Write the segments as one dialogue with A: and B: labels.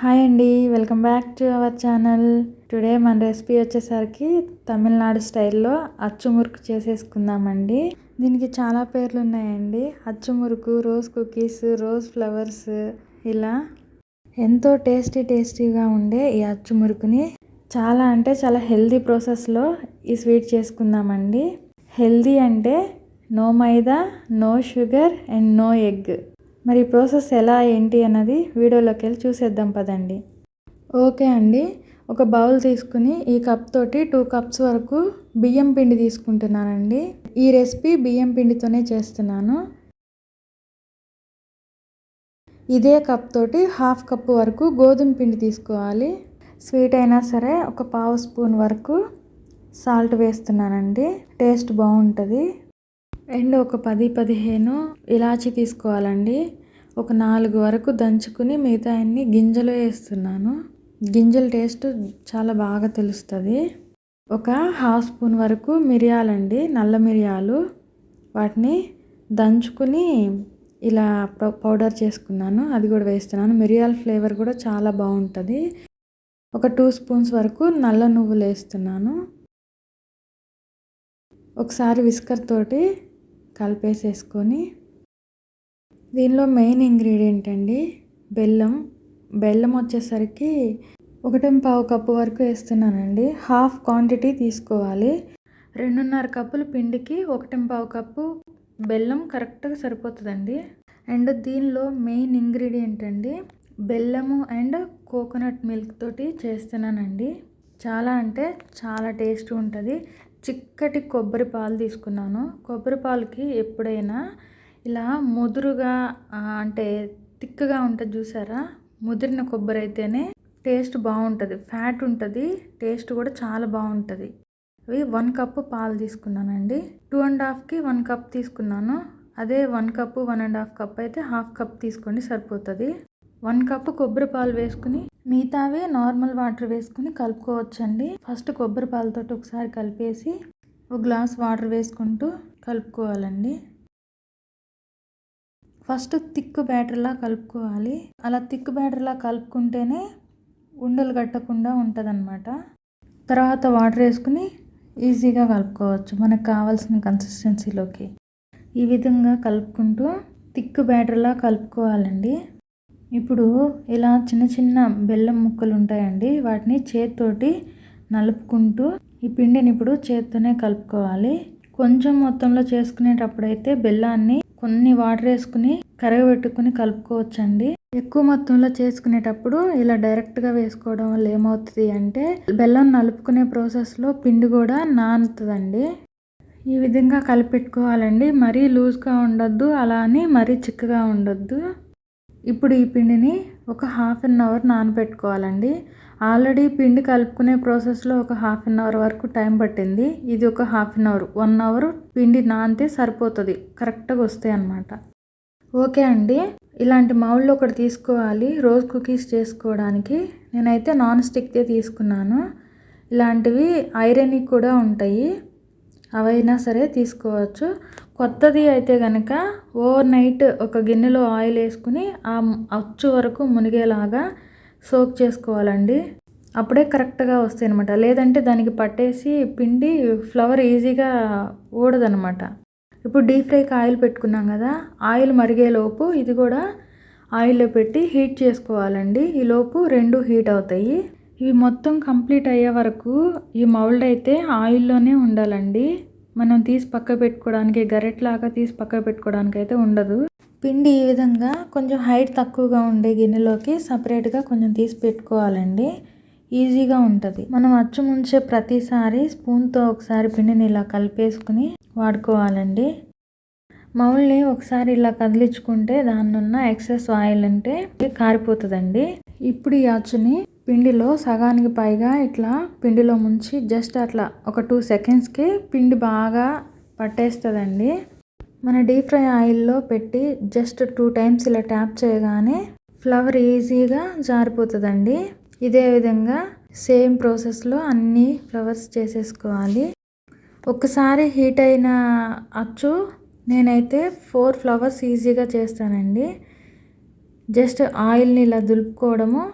A: Hi అండి welcome back to our channel today మన recipe వచ్చేసరికి తమిళనాడు స్టైల్లో అచ్చు మురుకు చేసేసుకుందామండి. దీనికి చాలా పేర్లు ఉన్నాయండి. Achu murukku rose cookies rose flowers ఇలా ఎంతో టేస్టీ టేస్టీగా ఉండే ఈ అచ్చు మురుకుని చాలా అంటే చాలా హెల్దీ ప్రాసెస్లో ఈ స్వీట్ చేసుకుందామండి. హెల్దీ అంటే no maida no sugar and no egg మరి ప్రాసెస్ ఎలా ఏంటి అన్నది వీడియోలోకి వెళ్ళి చూసేద్దాం పదండి. ఓకే అండి. ఒక బౌల్ తీసుకుని ఈ కప్ తోటి టూ కప్స్ వరకు బియ్యం పిండి తీసుకుంటున్నానండి. ఈ రెసిపీ బియ్యం పిండితోనే చేస్తున్నాను. ఇదే కప్ తోటి హాఫ్ కప్ వరకు గోధుమ పిండి తీసుకోవాలి. స్వీట్ అయినా సరే ఒక పావు స్పూన్ వరకు సాల్ట్ వేస్తున్నానండి. టేస్ట్ బాగుంటుంది. అండ్ ఒక పది పదిహేను ఇలాచి తీసుకోవాలండి. ఒక నాలుగు వరకు దంచుకుని మిగతా అన్ని గింజలు వేస్తున్నాను. గింజల టేస్ట్ చాలా బాగా తెలుస్తుంది. ఒక హాఫ్ స్పూన్ వరకు మిరియాలండి నల్ల మిరియాలు. వాటిని దంచుకుని ఇలా పౌడర్ చేసుకున్నాను. అది కూడా వేస్తున్నాను. మిరియాల ఫ్లేవర్ కూడా చాలా బాగుంటుంది. ఒక టూ స్పూన్స్ వరకు నల్ల నువ్వులు వేస్తున్నాను. ఒకసారి విస్కర్ తోటి కలిపేసేసుకొని దీనిలో మెయిన్ ఇంగ్రీడియంట్ అండి బెల్లం. బెల్లం వచ్చేసరికి ఒకటి పావు కప్పు వరకు వేస్తున్నానండి. హాఫ్ క్వాంటిటీ తీసుకోవాలి. రెండున్నర కప్పుల పిండికి ఒకటి పావు కప్పు బెల్లం కరెక్ట్గా సరిపోతుందండి. అండ్ దీనిలో మెయిన్ ఇంగ్రీడియంట్ అండి బెల్లము అండ్ కోకోనట్ మిల్క్ తోటి చేస్తున్నానండి. చాలా అంటే చాలా టేస్ట్ ఉంటుంది. చిక్కటి కొబ్బరి పాలు తీసుకున్నాను. కొబ్బరి పాలకి ఎప్పుడైనా ఇలా ముదురుగా అంటే తిక్కగా ఉంటుంది చూసారా? ముదిరిన కొబ్బరి అయితేనే టేస్ట్ బాగుంటుంది. ఫ్యాట్ ఉంటుంది. టేస్ట్ కూడా చాలా బాగుంటుంది. అవి వన్ కప్పు పాలు తీసుకున్నానండి. టూ అండ్ హాఫ్కి వన్ కప్ తీసుకున్నాను. అదే one cup one and half cup అయితే హాఫ్ కప్ తీసుకోండి సరిపోతుంది. వన్ కప్పు కొబ్బరి పాలు వేసుకుని మిగతావి నార్మల్ వాటర్ వేసుకుని కలుపుకోవచ్చండి. ఫస్ట్ కొబ్బరి పాలతో ఒకసారి కలిపేసి ఒక గ్లాస్ వాటర్ వేసుకుంటూ కలుపుకోవాలండి. ఫస్ట్ థిక్ బ్యాటర్లా కలుపుకోవాలి. అలా థిక్ బ్యాటర్లా కలుపుకుంటేనే ఉండలు కట్టకుండా ఉంటుందన్నమాట. తర్వాత వాటర్ వేసుకుని ఈజీగా కలుపుకోవచ్చు. మనకు కావాల్సిన కన్సిస్టెన్సీలోకి ఈ విధంగా కలుపుకుంటూ థిక్ బ్యాటర్లా కలుపుకోవాలండి. ఇప్పుడు ఇలా చిన్న చిన్న బెల్లం ముక్కలు ఉంటాయండి వాటిని చేతితోటి నలుపుకుంటూ ఈ పిండిని ఇప్పుడు చేత్తోనే కలుపుకోవాలి. కొంచెం మొత్తంలో చేసుకునేటప్పుడైతే బెల్లాన్ని కొన్ని వాటర్ వేసుకుని కరగబెట్టుకుని కలుపుకోవచ్చండి. ఎక్కువ మొత్తంలో చేసుకునేటప్పుడు ఇలా డైరెక్ట్గా వేసుకోవడం వల్ల ఏమవుతుంది అంటే బెల్లం నలుపుకునే ప్రాసెస్లో పిండి కూడా నానుతుందండి. ఈ విధంగా కలిపెట్టుకోవాలండి. మరీ లూజ్గా ఉండొద్దు అలా అని మరీ చిక్కగా ఉండొద్దు. ఇప్పుడు ఈ పిండిని ఒక హాఫ్ అన్ అవర్ నానబెట్టుకోవాలండి. ఆల్రెడీ పిండి కలుపుకునే ప్రాసెస్లో ఒక హాఫ్ అన్ అవర్ వరకు టైం పట్టింది. ఇది ఒక half an hour one hour పిండి నానితే సరిపోతుంది. కరెక్ట్గా వస్తాయి అన్నమాట. ఓకే అండి. ఇలాంటి మౌళ్ళు ఒకటి తీసుకోవాలి. రోజ్ కుకీస్ చేసుకోవడానికి. నేనైతే నాన్ స్టిక్దే తీసుకున్నాను. ఇలాంటివి ఐరన్ కూడా ఉంటాయి. అవైనా సరే తీసుకోవచ్చు. కొత్తది అయితే కనుక ఓవర్ నైట్ ఒక గిన్నెలో ఆయిల్ వేసుకుని ఆ అచ్చు వరకు మునిగేలాగా సోక్ చేసుకోవాలండి. అప్పుడే కరెక్ట్గా వస్తాయి అనమాట లేదంటే దానికి పట్టేసి పిండి ఫ్లవర్ ఈజీగా ఊడదనమాట ఇప్పుడు డీప్ ఫ్రైకి ఆయిల్ పెట్టుకున్నాం కదా ఆయిల్ మరిగేలోపు ఇది కూడా ఆయిల్లో పెట్టి హీట్ చేసుకోవాలండి. ఈలోపు రెండు హీట్ అవుతాయి. ఇవి మొత్తం కంప్లీట్ అయ్యే వరకు ఈ మౌల్డ్ అయితే ఆయిల్లోనే ఉండాలండి. మనం తీసి పక్క పెట్టుకోవడానికి గరెట్లాగా తీసి పక్క పెట్టుకోవడానికి అయితే ఉండదు. పిండి ఈ విధంగా కొంచెం హైట్ తక్కువగా ఉండే గిన్నెలోకి సపరేట్గా కొంచెం తీసి పెట్టుకోవాలండి. ఈజీగా ఉంటుంది. మనం అచ్చు ముంచే ప్రతిసారి స్పూన్తో ఒకసారి పిండిని ఇలా కలిపేసుకుని వాడుకోవాలండి. మౌల్ని ఒకసారి ఇలా కదిలించుకుంటే దాన్నున్న ఎక్సెస్ ఆయిల్ అంటే కారిపోతుందండి. ఇప్పుడు ఈ అచ్చుని పిండిలో సగానికి పైగా ఇట్లా పిండిలో ముంచి జస్ట్ అట్లా ఒక టూ సెకండ్స్కి పిండి బాగా పట్టేస్తుందండి. మన డీప్ ఫ్రై ఆయిల్లో పెట్టి జస్ట్ టూ టైమ్స్ ఇలా ట్యాప్ చేయగానే ఫ్లవర్ ఈజీగా జారిపోతుందండి. ఇదే విధంగా సేమ్ ప్రాసెస్లో అన్ని ఫ్లవర్స్ చేసేసుకోవాలి. ఒకసారి హీట్ అయిన అచ్చు నేనైతే ఫోర్ ఫ్లవర్స్ ఈజీగా చేస్తానండి. జస్ట్ ఆయిల్ని ఇలా దులుపుకోవడము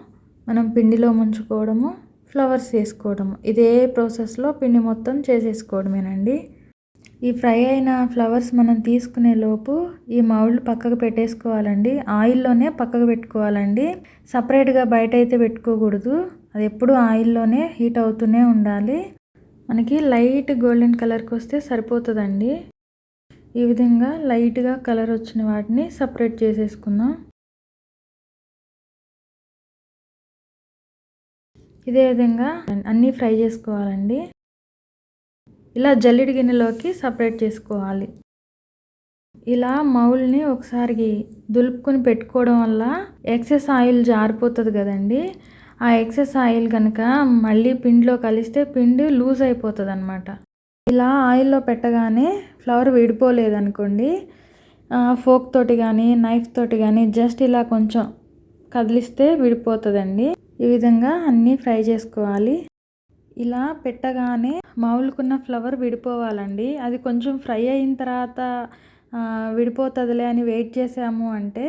A: మనం పిండిలో ముంచుకోవడము ఫ్లవర్స్ వేసుకోవడము. ఇదే ప్రాసెస్లో పిండి మొత్తం చేసేసుకోవడమేనండి. ఈ ఫ్రై అయిన ఫ్లవర్స్ మనం తీసుకునే లోపు ఈ మౌళ్ళు పక్కకు పెట్టేసుకోవాలండి. ఆయిల్లోనే పక్కకు పెట్టుకోవాలండి. సపరేట్గా బయట అయితే పెట్టుకోకూడదు. అది ఎప్పుడూ ఆయిల్లోనే హీట్ అవుతూనే ఉండాలి. మనకి లైట్ గోల్డెన్ కలర్కి వస్తే సరిపోతుందండి. ఈ విధంగా లైట్గా కలర్ వచ్చిన వాటిని సపరేట్ చేసేసుకుందాం. ఇదే విధంగా అన్నీ ఫ్రై చేసుకోవాలండి. ఇలా జల్లిడి గిన్నెలోకి సపరేట్ చేసుకోవాలి. ఇలా మౌల్ని ఒకసారి దులుపుకొని పెట్టుకోవడం వల్ల ఎక్సెస్ ఆయిల్ జారిపోతుంది కదండి. ఆ ఎక్సెస్ ఆయిల్ కనుక మళ్ళీ పిండిలో కలిస్తే పిండి లూజ్ అయిపోతుంది అనమాట ఇలా ఆయిల్లో పెట్టగానే ఫ్లవర్ విడిపోలేదనుకోండి. ఫోక్ తోటి కానీ నైఫ్ తోటి కానీ జస్ట్ ఇలా కొంచెం కదిలిస్తే విడిపోతుందండి. ఈ విధంగా అన్నీ ఫ్రై చేసుకోవాలి. ఇలా పెట్టగానే మామూలుకున్న ఫ్లవర్ విడిపోవాలండి. అది కొంచెం ఫ్రై అయిన తర్వాత విడిపోతుందిలే అని వెయిట్ చేసాము అంటే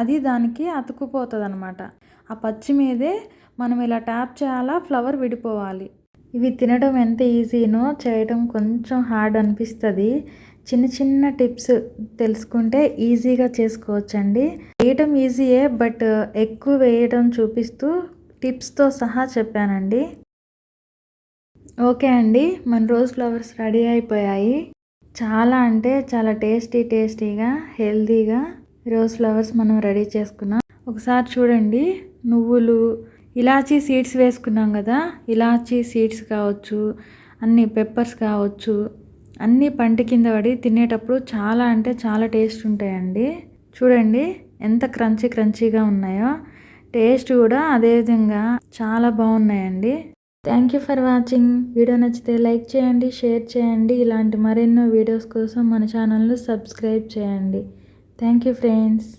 A: అది దానికి అతుకుపోతుంది అనమాట ఆ పచ్చి మీదే మనం ఇలా ట్యాప్ చేయాలా ఫ్లవర్ విడిపోవాలి. ఇవి తినడం ఎంత ఈజీనో చేయడం కొంచెం హార్డ్ అనిపిస్తుంది. చిన్న చిన్న టిప్స్ తెలుసుకుంటే ఈజీగా చేసుకోవచ్చండి. వేయటం ఈజీయే బట్ ఎక్కువ వేయడం చూపిస్తూ టిప్స్తో సహా చెప్పానండి. ఓకే అండి. మన రోజ్ ఫ్లవర్స్ రెడీ అయిపోయాయి. చాలా అంటే చాలా టేస్టీ టేస్టీగా హెల్తీగా రోజ్ ఫ్లవర్స్ మనం రెడీ చేసుకున్నాం. ఒకసారి చూడండి. నువ్వులు ఇలాచీ సీడ్స్ వేసుకున్నాం కదా. ఇలాచీ సీడ్స్ కావచ్చు అన్ని పెప్పర్స్ కావచ్చు అన్నీ పంట కింద పడి తినేటప్పుడు చాలా అంటే చాలా టేస్ట్ ఉంటాయండి. చూడండి. ఎంత క్రంచీ క్రంచీగా ఉన్నాయో. టేస్ట్ కూడా అదేవిధంగా చాలా బాగున్నాయండి. Thank you for watching video నచ్చితే లైక్ చేయండి షేర్ చేయండి. ఇలాంటి మరెన్నో వీడియోస్ కోసం మన ఛానల్ను సబ్స్క్రైబ్ చేయండి. Thank you friends